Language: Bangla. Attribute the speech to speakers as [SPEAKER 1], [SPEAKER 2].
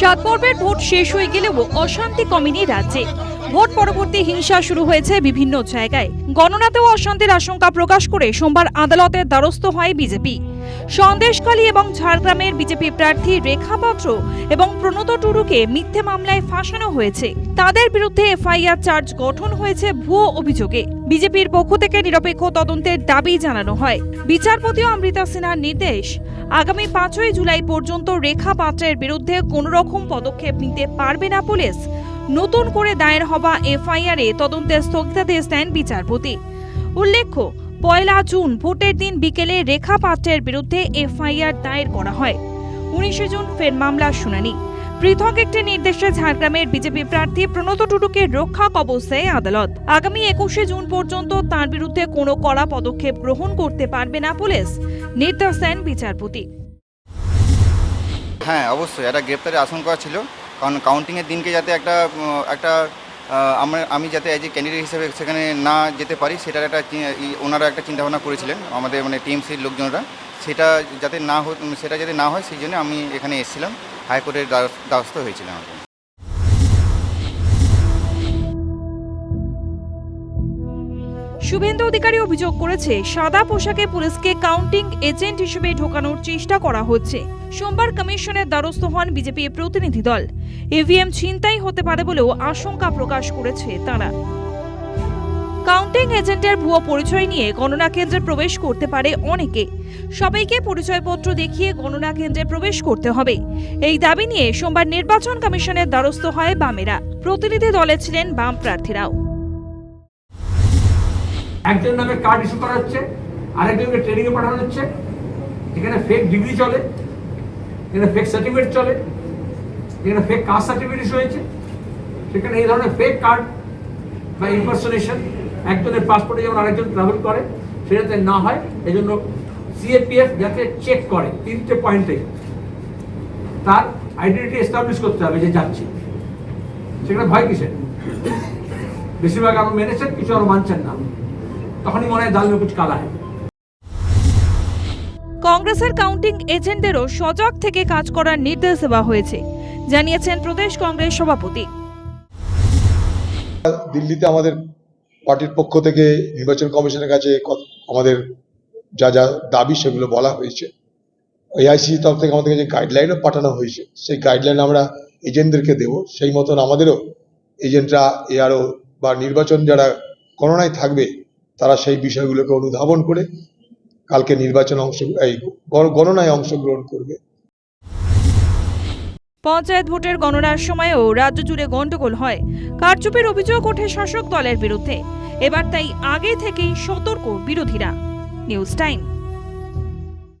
[SPEAKER 1] সাত পর্বের ভোট শেষ হয়ে গেলেও অশান্তি কমেনি রাজ্যে। ভোট পরবর্তী হিংসা শুরু হয়েছে বিভিন্ন জায়গায়। গণনাতেও অশান্তির আশঙ্কা প্রকাশ করে সোমবার আদালতের দ্বারস্থ হয় বিজেপি। সন্দেশখালী এবং ঝাড়গ্রামের বিজেপি প্রার্থী রেখা পাত্র এবং প্রণত টুরুকে মিথ্যে মামলায় ফাঁসানো হয়েছে। তাদের বিরুদ্ধে এফআইআর চার্জ গঠন হয়েছে ভুয়ো অভিযোগে। বিজেপির পক্ষ থেকে নিরপেক্ষ তদন্তের দাবি জানানো হয়। বিচারপতি অমৃতা সিনহার নির্দেশ। আগামী পাঁচই জুলাই পর্যন্ত রেখা পাত্রের বিরুদ্ধে কোনো রকম পদক্ষেপ নিতে পারবে না পুলিশ নতুন করে দায়ের হওয়া এফআইআর এ তদন্তের স্থগিতাদেশ দেন বিচারপতি। উল্লেখ্য, পয়লা জুন ভোটের দিন বিকেলে রেখা পাত্রের বিরুদ্ধে এফআইআর দায়ের করা হয়। উনিশে জুন ফের মামলার শুনানি। পৃথক একটি নির্দেশে ঝাড়গ্রামের বিজেপি প্রার্থী প্রণত টুডুকে রক্ষা কবচে আদালত। আগামী একুশে জুন পর্যন্ত তার বিরুদ্ধে কোনো কড়া পদক্ষেপ গ্রহণ করতে পারবে না পুলিশ, নির্দেশ দেন বিচারপতি।
[SPEAKER 2] হ্যাঁ অবশ্যই। একটা গ্রেপ্তারের আশঙ্কা ছিল। কারণ কাউন্টিংয়ের দিনকে যাতে একটা একটা আমরা, আমি যাতে এজ এ ক্যান্ডিডেট হিসেবে সেখানে না যেতে পারি, সেটার একটা ওনারা একটা চিন্তাভাবনা করেছিলেন, আমাদের মানে টিএমসির লোকজনরা। সেটা যাতে না সেটা যাতে না হয়, সেই জন্য আমি এখানে এসেছিলাম। হাইকোর্টের দ্বারস্থ হয়েছিলাম আর
[SPEAKER 1] শুভেন্দু অধিকারী অভিযোগ করেছে, সাদা পোশাকে পুলিশকে কাউন্টিং এজেন্ট হিসেবে ঢোকানোর চেষ্টা করা হচ্ছে। সোমবার কমিশনের দ্বারস্থ হন বিজেপি প্রতিনিধি দল। ইভিএম ছিনতাই হতে পারে বলেও আশঙ্কা প্রকাশ করেছে তারা। কাউন্টিং এজেন্টের ভুয়ো পরিচয় নিয়ে গণনা কেন্দ্রে প্রবেশ করতে পারে অনেকে। সবাইকে পরিচয়পত্র দেখিয়ে গণনা কেন্দ্রে প্রবেশ করতে হবে। এই দাবি নিয়ে সোমবার নির্বাচন কমিশনের দ্বারস্থ হয় বামেরা। প্রতিনিধি দলে ছিলেন বাম প্রার্থীরাও।
[SPEAKER 3] একজন নামে কার্ড ইস্যু করা হচ্ছে, আরেকজনকে ট্রেনিংয়ে পাঠানো হচ্ছে। এখানে ফেক ডিগ্রি চলে। এখানে ফেক সার্টিফিকেট চলে, এখানে ফেক কাস্ট সার্টিফিকেট হয়েছে সেখানে এই ধরনের ফেক কার্ড বা ইনপারসোনেশন একজনের পাসপোর্টে যেমন আরেকজন ট্রাভেল করে সেটা যাতে না হয় এই জন্য সিএপিএফ যাতে চেক করে তিনটে পয়েন্টে তার আইডেন্টিটি এস্টাবলিশ করতে হবে যে যাচ্ছে। সেখানে ভয় কিসের? বেশিরভাগ আরও মেনেছেন, কিছু আরও মানছেন না। তখনই মনে হয় দাল মে কুচ কালা হয়।
[SPEAKER 1] কংগ্রেসের কাউন্টিং এজেন্টদেরও সজাগ থেকে কাজ করার নির্দেশ দেওয়া হয়েছে, জানিয়েছেন প্রদেশ কংগ্রেস সভাপতি।
[SPEAKER 4] দিল্লিতে আমাদের পার্টির পক্ষ থেকে নির্বাচন কমিশনের কাছে আমাদের যা যা দাবি সেগুলো বলা হয়েছে। এআইসি তরফ থেকে আমাদের কাছে গাইডলাইনও পাঠানো হয়েছে, সেই গাইডলাইন আমরা এজেন্টদেরকে দেব। সেই মতন আমাদেরও এজেন্টরা এআরও বা নির্বাচন যারা করোনায় থাকবে, তারা সেই বিষয়গুলোকে অনুধাবন করে কালকে নির্বাচন অংশ, এই গণ- গণনায় অংশগ্রহণ করবে।
[SPEAKER 1] পঞ্চায়েত ভোটের গণনার সময়ও রাজ্য জুড়ে গণ্ডগোল হয়। কারচুপের অভিযোগ ওঠে শাসক দলের বিরুদ্ধে। এবার তাই আগে থেকেই সতর্ক বিরোধীরা। News time.